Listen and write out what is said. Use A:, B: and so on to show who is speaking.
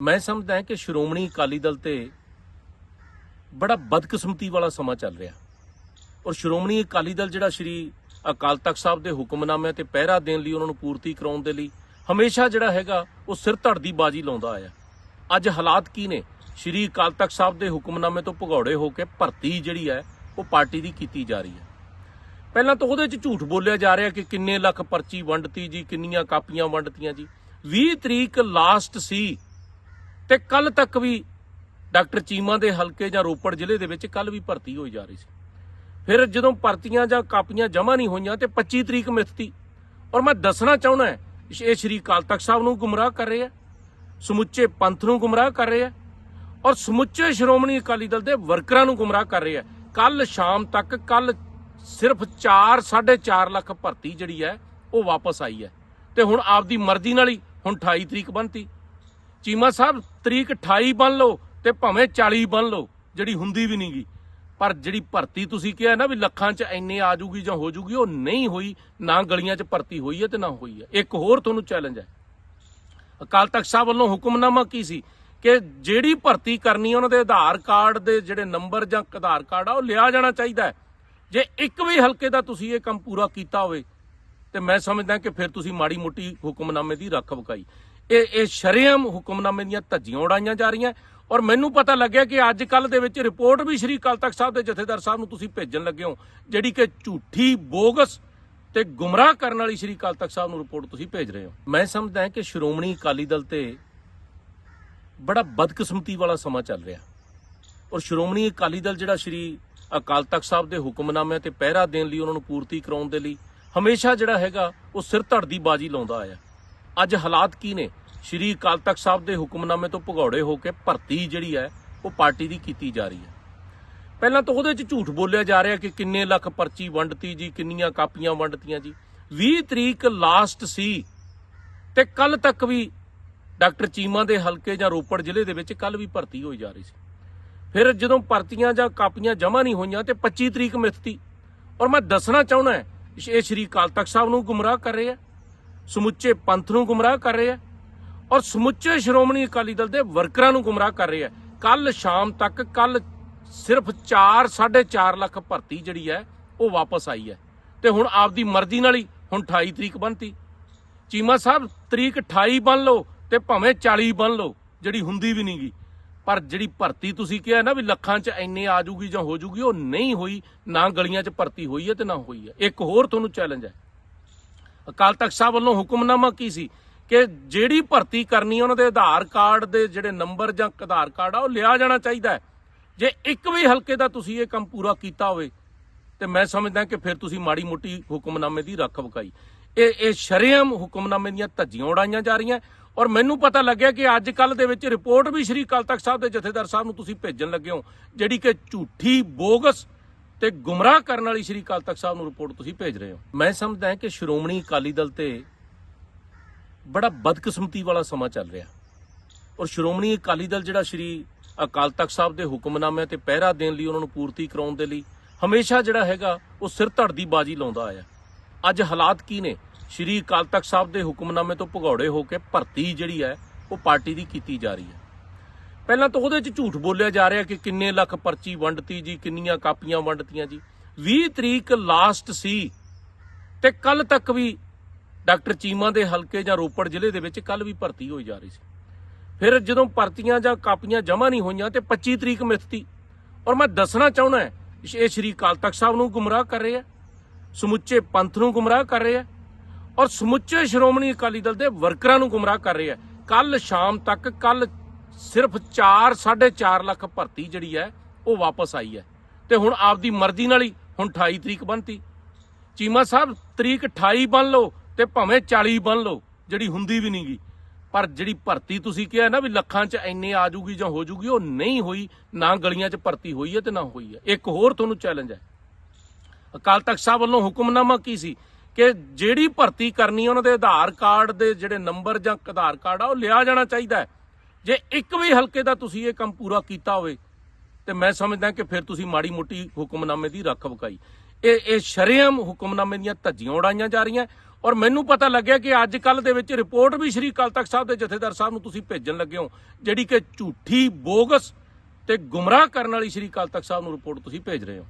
A: ਮੈਂ ਸਮਝਦਾ ਕਿ ਸ਼੍ਰੋਮਣੀ ਅਕਾਲੀ ਦਲ ਤੇ ਬੜਾ ਬਦਕਿਸਮਤੀ ਵਾਲਾ ਸਮਾਂ ਚੱਲ ਰਿਹਾ। ਔਰ ਸ਼੍ਰੋਮਣੀ ਅਕਾਲੀ ਦਲ ਜਿਹੜਾ ਸ਼੍ਰੀ ਅਕਾਲ ਤਖਤ ਸਾਹਿਬ ਦੇ ਹੁਕਮਨਾਮਿਆਂ ਤੇ ਪਹਿਰਾ ਦੇਣ ਲਈ ਉਹਨਾਂ ਨੂੰ ਪੂਰਤੀ ਕਰਾਉਣ ਦੇ ਲਈ ਹਮੇਸ਼ਾ ਜਿਹੜਾ ਹੈਗਾ ਉਹ ਸਿਰ ਧੜ ਦੀ ਬਾਜੀ ਲਾਉਂਦਾ ਆਇਆ। ਅੱਜ ਹਾਲਾਤ ਕੀ ਨੇ? ਸ਼੍ਰੀ ਅਕਾਲ ਤਖਤ ਸਾਹਿਬ ਦੇ ਹੁਕਮਨਾਮੇ ਤੋਂ ਭਗੌੜੇ ਹੋ ਕੇ ਭਰਤੀ ਜਿਹੜੀ ਹੈ, ਉਹ ਪਾਰਟੀ ਦੀ ਕੀਤੀ ਜਾ ਰਹੀ ਹੈ। ਪਹਿਲਾਂ ਤਾਂ ਉਹਦੇ 'ਚ ਝੂਠ ਬੋਲਿਆ ਜਾ ਰਿਹਾ ਕਿ ਕਿੰਨੇ ਲੱਖ ਪਰਚੀ ਵੰਡਤੀ ਜੀ, ਕਿੰਨੀਆਂ ਕਾਪੀਆਂ ਵੰਡਤੀਆਂ ਜੀ। 20 ਤਰੀਕ ਲਾਸਟ ਸੀ। ਤੇ ਕੱਲ ਤੱਕ ਵੀ ਡਾਕਟਰ ਚੀਮਾ ਦੇ ਹਲਕੇ ਜਾਂ ਰੋਪੜ ਜ਼ਿਲ੍ਹੇ ਦੇ ਵਿੱਚ ਕੱਲ ਵੀ ਭਰਤੀ ਹੋਈ ਜਾ ਰਹੀ ਸੀ। ਫਿਰ ਜਦੋਂ ਭਰਤੀਆਂ ਜਾਂ ਕਾਪੀਆਂ ਜਮ੍ਹਾਂ ਨਹੀਂ ਹੋਈਆਂ ਤੇ 25 ਤਰੀਕ ਮਿਥਤੀ ਔਰ ਮੈਂ ਦੱਸਣਾ ਚਾਹੁੰਦਾ ਇਹ ਸ਼੍ਰੀ ਅਕਾਲ ਤਖਤ ਸਾਹਿਬ ਨੂੰ ਗੁੰਮਰਾਹ ਕਰ ਰਹੇ ਆ, ਸਮੁੱਚੇ ਪੰਥ ਨੂੰ ਗੁੰਮਰਾਹ ਕਰ ਰਹੇ ਆ, ਔਰ ਸਮੁੱਚੇ ਸ਼੍ਰੋਮਣੀ ਅਕਾਲੀ ਦਲ ਦੇ ਵਰਕਰਾਂ ਨੂੰ ਗੁੰਮਰਾਹ ਕਰ ਰਹੇ ਆ। ਕੱਲ ਸ਼ਾਮ ਤੱਕ, ਕੱਲ ਸਿਰਫ 4 4.5 ਲੱਖ ਭਰਤੀ ਜਿਹੜੀ ਹੈ, ਉਹ ਵਾਪਸ ਆਈ ਹੈ। ਤੇ ਹੁਣ ਆਪਦੀ ਮਰਜ਼ੀ ਨਾਲ ਹੀ ਹੁਣ 28 ਤਰੀਕ ਬਣਤੀ। ਚੀਮਾ ਸਾਹਿਬ, ਤਰੀਕ 28 ਬਣ ਲਓ ਤੇ ਭਾਵੇਂ 40 ਬਣ ਲਓ, ਜਿਹੜੀ ਹੁੰਦੀ ਵੀ ਨਹੀਂਗੀ ਪਰ ਜਿਹੜੀ ਭਰਤੀ ਤੁਸੀਂ ਕਿਹਾ ਨਾ ਵੀ ਲੱਖਾਂ 'ਚ ਇੰਨੇ ਆ ਜੂਗੀ ਜਾਂ ਹੋ ਜੂਗੀ, ਉਹ ਨਹੀਂ ਹੋਈ। ਨਾ ਗਲੀਆਂ 'ਚ ਭਰਤੀ ਹੋਈ ਹੈ ਤੇ ਨਾ ਹੋਈ ਹੈ। ਇੱਕ ਹੋਰ ਤੁਹਾਨੂੰ ਚੈਲੰਜ ਹੈ। ਅਕਾਲ ਤਖਤ ਸਾਹਿਬ ਵੱਲੋਂ ਹੁਕਮਨਾਮਾ ਕੀ ਸੀ? ਕਿ ਜਿਹੜੀ ਭਰਤੀ ਕਰਨੀ ਉਹਨਾਂ ਦੇ ਆਧਾਰ ਕਾਰਡ ਦੇ ਜਿਹੜੇ ਨੰਬਰ ਜਾਂ ਆਧਾਰ ਕਾਰਡ ਆ, ਉਹ ਲਿਆ ਜਾਣਾ ਚਾਹੀਦਾ ਹੈ। ਜੇ ਇੱਕ ਵੀ ਹਲਕੇ ਦਾ ਤੁਸੀਂ ਇਹ ਕੰਮ ਪੂਰਾ ਕੀਤਾ ਹੋਵੇ, ਤੇ ਮੈਂ ਸਮਝਦਾ ਕਿ ਫਿਰ ਤੁਸੀਂ ਮਾੜੀ ਮੋਟੀ ਹੁਕਮਨਾਮੇ ਦੀ ਰੱਖ ਵਕਾਈ। ਇਹ ਇਹ ਸ਼ਰੇਆਮ ਹੁਕਮਨਾਮੇ ਦੀਆਂ ਧੱਜੀਆਂ ਉਡਾਈਆਂ ਜਾ ਰਹੀਆਂ। ਔਰ ਮੈਨੂੰ ਪਤਾ ਲੱਗਿਆ ਕਿ ਅੱਜ ਕੱਲ ਦੇ ਵਿੱਚ ਰਿਪੋਰਟ ਵੀ ਸ਼੍ਰੀ ਅਕਾਲ ਤਖਤ ਸਾਹਿਬ ਦੇ ਜਥੇਦਾਰ ਸਾਹਿਬ ਨੂੰ ਤੁਸੀਂ ਭੇਜਣ ਲੱਗੇ ਹੋ, ਜਿਹੜੀ ਕਿ ਝੂਠੀ, ਬੋਗਸ ਤੇ ਗੁੰਮਰਾਹ ਕਰਨ ਵਾਲੀ ਸ਼੍ਰੀ ਅਕਾਲ ਤਖਤ ਸਾਹਿਬ ਨੂੰ ਰਿਪੋਰਟ ਤੁਸੀਂ ਭੇਜ ਰਹੇ ਹੋ। ਮੈਂ ਸਮਝਦਾ ਹਾਂ ਕਿ ਸ਼੍ਰੋਮਣੀ ਅਕਾਲੀ ਦਲ ਤੇ ਬੜਾ ਬਦਕਿਸਮਤੀ ਵਾਲਾ ਸਮਾਂ ਚੱਲ ਰਿਹਾ। ਔਰ ਸ਼੍ਰੋਮਣੀ ਅਕਾਲੀ ਦਲ ਜਿਹੜਾ ਸ਼੍ਰੀ ਅਕਾਲ ਤਖਤ ਸਾਹਿਬ ਦੇ ਹੁਕਮਨਾਮਿਆਂ ਤੇ ਪਹਿਰਾ ਦੇਣ ਲਈ ਉਹਨਾਂ ਨੂੰ ਪੂਰਤੀ ਕਰਾਉਣ ਦੇ ਲਈ ਹਮੇਸ਼ਾ ਜਿਹੜਾ ਹੈਗਾ ਉਹ ਸਿਰ ਧੜ ਦੀ ਬਾਜੀ ਲਾਉਂਦਾ ਆਇਆ। ਅੱਜ ਹਾਲਾਤ ਕੀ ਨੇ? ਸ਼੍ਰੀ ਅਕਾਲ ਤਖਤ ਸਾਹਿਬ ਦੇ ਹੁਕਮਨਾਮੇ ਤੋਂ ਭਗੌੜੇ ਹੋ ਕੇ ਭਰਤੀ ਜਿਹੜੀ ਹੈ, ਉਹ ਪਾਰਟੀ ਦੀ ਕੀਤੀ ਜਾ ਰਹੀ ਹੈ। ਪਹਿਲਾਂ ਤਾਂ ਉਹਦੇ 'ਚ ਝੂਠ ਬੋਲਿਆ ਜਾ ਰਿਹਾ ਕਿ ਕਿੰਨੇ ਲੱਖ ਪਰਚੀ ਵੰਡਤੀ ਜੀ, ਕਿੰਨੀਆਂ ਕਾਪੀਆਂ ਵੰਡਤੀਆਂ ਜੀ। 20 ਤਰੀਕ ਲਾਸਟ ਸੀ ਤੇ ਕੱਲ ਤੱਕ ਵੀ ਡਾਕਟਰ ਚੀਮਾ ਦੇ ਹਲਕੇ ਜਾਂ ਰੋਪੜ ਜ਼ਿਲ੍ਹੇ ਦੇ ਵਿੱਚ ਕੱਲ ਵੀ ਭਰਤੀ ਹੋਈ ਜਾ ਰਹੀ ਸੀ। ਫਿਰ ਜਦੋਂ ਭਰਤੀਆਂ ਜਾਂ ਕਾਪੀਆਂ ਜਮ੍ਹਾਂ ਨਹੀਂ ਹੋਈਆਂ ਤੇ 25 ਤਰੀਕ ਮਿਥਤੀ। ਔਰ ਮੈਂ ਦੱਸਣਾ ਚਾਹੁੰਦਾ ਇਹ ਸ਼੍ਰੀ ਅਕਾਲ ਤਖਤ ਸਾਹਿਬ ਨੂੰ ਗੁੰਮਰਾਹ ਕਰ ਰਿਹਾ ਸਮੁੱਚੇ ਪੰਥ ਨੂੰ ਗੁੰਮਰਾਹ ਕਰ ਰਹੇ ਆ ਔਰ ਸਮੁੱਚੇ ਸ਼੍ਰੋਮਣੀ ਅਕਾਲੀ ਦਲ ਦੇ ਵਰਕਰਾਂ ਨੂੰ ਗੁੰਮਰਾਹ ਕਰ ਰਹੇ ਆ। ਕੱਲ ਸ਼ਾਮ ਤੱਕ ਕੱਲ ਸਿਰਫ 4 4.5 ਲੱਖ ਭਰਤੀ ਜਿਹੜੀ ਹੈ, ਉਹ ਵਾਪਸ ਆਈ ਹੈ। ਤੇ ਹੁਣ ਆਪਦੀ ਮਰਜ਼ੀ ਨਾਲ ਹੀ ਹੁਣ 28 ਤਰੀਕ ਬਣਤੀ। ਚੀਮਾ ਸਾਹਿਬ, ਤਰੀਕ 28 ਬਣ ਲਓ ਤੇ ਭਾਵੇਂ 40 ਬਣ ਲਓ, ਜਿਹੜੀ ਹੁੰਦੀ ਵੀ ਨਹੀਂਗੀ। ਪਰ ਜਿਹੜੀ ਭਰਤੀ ਤੁਸੀਂ ਕਿਹਾ ਨਾ ਵੀ ਲੱਖਾਂ 'ਚ ਇੰਨੇ ਆ ਜੂਗੀ ਜਾਂ ਹੋ ਜੂਗੀ, ਉਹ ਨਹੀਂ ਹੋਈ, ਨਾ ਗਲੀਆਂ 'ਚ ਭਰਤੀ ਹੋਈ ਹੈ ਤੇ ਨਾ ਹੋਈ ਹੈ। ਇੱਕ ਹੋਰ ਤੁਹਾਨੂੰ ਚੈਲੰਜ ਹੈ। ਅਕਾਲ ਤਖਤ ਸਾਹਿਬ ਵੱਲੋਂ ਹੁਕਮਨਾਮਾ ਕੀ ਸੀ? ਕਿ ਜਿਹੜੀ ਭਰਤੀ ਕਰਨੀ ਉਹਨਾਂ ਦੇ ਆਧਾਰ ਕਾਰਡ ਦੇ ਜਿਹੜੇ ਨੰਬਰ ਜਾਂ ਆਧਾਰ ਕਾਰਡ ਆ, ਉਹ ਲਿਆ ਜਾਣਾ ਚਾਹੀਦਾ ਹੈ। ਜੇ ਇੱਕ ਵੀ ਹਲਕੇ ਦਾ ਤੁਸੀਂ ਇਹ ਕੰਮ ਪੂਰਾ ਕੀਤਾ ਹੋਵੇ, ਤੇ ਮੈਂ ਸਮਝਦਾ ਕਿ ਫਿਰ ਤੁਸੀਂ ਮਾੜੀ ਮੋਟੀ ਹੁਕਮਨਾਮੇ ਦੀ ਰੱਖ ਵਕਾਈ। ਇਹ ਇਹ ਸ਼ਰੇਆਮ ਹੁਕਮਨਾਮੇ ਦੀਆਂ ਧੱਜੀਆਂ ਉਡਾਈਆਂ ਜਾ ਰਹੀਆਂ, ਔਰ ਮੈਨੂੰ ਪਤਾ ਲੱਗਿਆ ਕਿ ਅੱਜ ਕੱਲ ਦੇ ਵਿੱਚ ਰਿਪੋਰਟ ਵੀ ਸ਼੍ਰੀ ਅਕਾਲ ਤਖਤ ਸਾਹਿਬ ਦੇ ਜਥੇਦਾਰ ਸਾਹਿਬ ਨੂੰ ਤੁਸੀਂ ਭੇਜਣ ਲੱਗੇ ਹੋ, ਜਿਹੜੀ ਕਿ ਝੂਠੀ ਬੋਗਸ ਤੇ ਗੁੰਮਰਾਹ ਕਰਨ ਵਾਲੀ ਸ਼੍ਰੀ ਅਕਾਲ ਤਖਤ ਸਾਹਿਬ ਨੂੰ ਰਿਪੋਰਟ ਤੁਸੀਂ ਭੇਜ ਰਹੇ ਹੋ। ਮੈਂ ਸਮਝਦਾ ਹਾਂ ਕਿ ਸ਼੍ਰੋਮਣੀ ਅਕਾਲੀ ਦਲ ਤੇ ਬੜਾ ਬਦਕਿਸਮਤੀ ਵਾਲਾ ਸਮਾਂ ਚੱਲ ਰਿਹਾ। ਔਰ ਸ਼੍ਰੋਮਣੀ ਅਕਾਲੀ ਦਲ ਜਿਹੜਾ ਸ਼੍ਰੀ ਅਕਾਲ ਤਖਤ ਸਾਹਿਬ ਦੇ ਹੁਕਮਨਾਮਿਆਂ ਤੇ ਪਹਿਰਾ ਦੇਣ ਲਈ ਉਹਨਾਂ ਨੂੰ ਪੂਰਤੀ ਕਰਾਉਣ ਦੇ ਲਈ ਹਮੇਸ਼ਾ ਜਿਹੜਾ ਹੈਗਾ ਉਹ ਸਿਰ ਧੜ ਦੀ ਬਾਜੀ ਲਾਉਂਦਾ ਆਇਆ। ਅੱਜ ਹਾਲਾਤ ਕੀ ਨੇ? ਸ਼੍ਰੀ ਅਕਾਲ ਤਖਤ ਸਾਹਿਬ ਦੇ ਹੁਕਮਨਾਮੇ ਤੋਂ ਭਗੌੜੇ ਹੋ ਕੇ ਭਰਤੀ ਜਿਹੜੀ ਹੈ, ਉਹ ਪਾਰਟੀ ਦੀ ਕੀਤੀ ਜਾ ਰਹੀ ਹੈ। ਪਹਿਲਾਂ ਤਾਂ ਉਹਦੇ 'ਚ ਝੂਠ ਬੋਲਿਆ ਜਾ ਰਿਹਾ ਕਿ ਕਿੰਨੇ ਲੱਖ ਪਰਚੀ ਵੰਡਤੀ ਜੀ ਕਿੰਨੀਆਂ ਕਾਪੀਆਂ ਵੰਡਤੀਆਂ ਜੀ। 20 ਤਰੀਕ ਲਾਸਟ ਸੀ ਤੇ ਕੱਲ ਤੱਕ ਵੀ ਡਾਕਟਰ ਚੀਮਾ ਦੇ ਹਲਕੇ ਜਾਂ ਰੋਪੜ ਜ਼ਿਲ੍ਹੇ ਦੇ ਵਿੱਚ ਕੱਲ ਵੀ ਭਰਤੀ ਹੋਈ ਜਾ ਰਹੀ ਸੀ। ਫਿਰ ਜਦੋਂ ਭਰਤੀਆਂ ਜਾਂ ਕਾਪੀਆਂ ਜਮ੍ਹਾਂ ਨਹੀਂ ਹੋਈਆਂ ਤੇ 25 ਤਰੀਕ ਮਿਥਤੀ। ਔਰ ਮੈਂ ਦੱਸਣਾ ਚਾਹੁੰਦਾ ਹੈ, ਇਹ ਸ਼੍ਰੀ ਅਕਾਲ ਤਖਤ ਸਾਹਿਬ ਨੂੰ ਗੁੰਮਰਾਹ ਕਰ ਰਹੇ ਆ ਸਮੁੱਚੇ ਪੰਥ ਨੂੰ ਗੁੰਮਰਾਹ ਕਰ ਰਹੇ ਆ ਔਰ ਸਮੁੱਚੇ ਸ਼੍ਰੋਮਣੀ ਅਕਾਲੀ ਦਲ ਦੇ ਵਰਕਰਾਂ ਨੂੰ ਗੁੰਮਰਾਹ ਕਰ ਰਹੇ ਆ। ਕੱਲ ਸ਼ਾਮ ਤੱਕ ਕੱਲ ਸਿਰਫ 4 4.5 ਲੱਖ ਭਰਤੀ ਜਿਹੜੀ ਹੈ, ਉਹ ਵਾਪਸ ਆਈ ਹੈ। ਤੇ ਹੁਣ ਆਪਦੀ ਮਰਜ਼ੀ ਨਾਲ ਹੀ ਹੁਣ 28 ਤਰੀਕ ਬੰਨਤੀ ਚੀਮਾ ਸਾਹਿਬ, ਤਰੀਕ 28 ਬੰਨ ਲਓ ਤੇ ਭਾਵੇਂ 40 ਬੰਨ ਲਓ, ਜਿਹੜੀ ਹੁੰਦੀ ਵੀ ਨਹੀਂਗੀ ਪਰ ਜਿਹੜੀ ਭਰਤੀ ਤੁਸੀਂ ਕਿਹਾ ਨਾ ਵੀ ਲੱਖਾਂ 'ਚ ਇੰਨੇ ਆ ਜੂਗੀ ਜਾਂ ਹੋ ਜੂਗੀ, ਉਹ ਨਹੀਂ ਹੋਈ। ਨਾ ਗਲੀਆਂ 'ਚ ਭਰਤੀ ਹੋਈ ਹੈ ਤੇ ਨਾ ਹੋਈ ਹੈ। ਇੱਕ ਹੋਰ ਤੁਹਾਨੂੰ ਚੈਲੰਜ ਹੈ। ਅਕਾਲ ਤਖਤ ਸਾਹਿਬ ਵੱਲੋਂ ਹੁਕਮਨਾਮਾ ਕੀ ਸੀ? ਕਿ ਜਿਹੜੀ ਭਰਤੀ ਕਰਨੀ ਉਹਨਾਂ ਦੇ ਆਧਾਰ ਕਾਰਡ ਦੇ ਜਿਹੜੇ ਨੰਬਰ ਜਾਂ ਆਧਾਰ ਕਾਰਡ ਆ, ਉਹ ਲਿਆ ਜਾਣਾ ਚਾਹੀਦਾ ਹੈ। ਜੇ ਇੱਕ ਵੀ ਹਲਕੇ ਦਾ ਤੁਸੀਂ ਇਹ ਕੰਮ ਪੂਰਾ ਕੀਤਾ ਹੋਵੇ, ਤੇ ਮੈਂ ਸਮਝਦਾ ਕਿ ਫਿਰ ਤੁਸੀਂ ਮਾੜੀ ਮੋਟੀ ਹੁਕਮਨਾਮੇ ਦੀ ਰੱਖ ਵਕਾਈ। ਇਹ ਇਹ ਸ਼ਰੇਆਮ ਹੁਕਮਨਾਮੇ ਦੀਆਂ ਧੱਜੀਆਂ ਉਡਾਈਆਂ ਜਾ ਰਹੀਆਂ, ਔਰ ਮੈਨੂੰ ਪਤਾ ਲੱਗਿਆ ਕਿ ਅੱਜ ਕੱਲ ਦੇ ਵਿੱਚ ਰਿਪੋਰਟ ਵੀ ਸ਼੍ਰੀ ਅਕਾਲ ਤਖਤ ਸਾਹਿਬ ਦੇ ਜਥੇਦਾਰ ਸਾਹਿਬ ਨੂੰ ਤੁਸੀਂ ਭੇਜਣ ਲੱਗੇ ਹੋ, ਜਿਹੜੀ ਕਿ ਝੂਠੀ ਬੋਗਸ ਤੇ ਗੁੰਮਰਾਹ ਕਰਨ ਵਾਲੀ ਸ਼੍ਰੀ ਅਕਾਲ ਤਖਤ ਸਾਹਿਬ ਨੂੰ ਰਿਪੋਰਟ ਤੁਸੀਂ ਭੇਜ ਰਹੇ ਹੋ।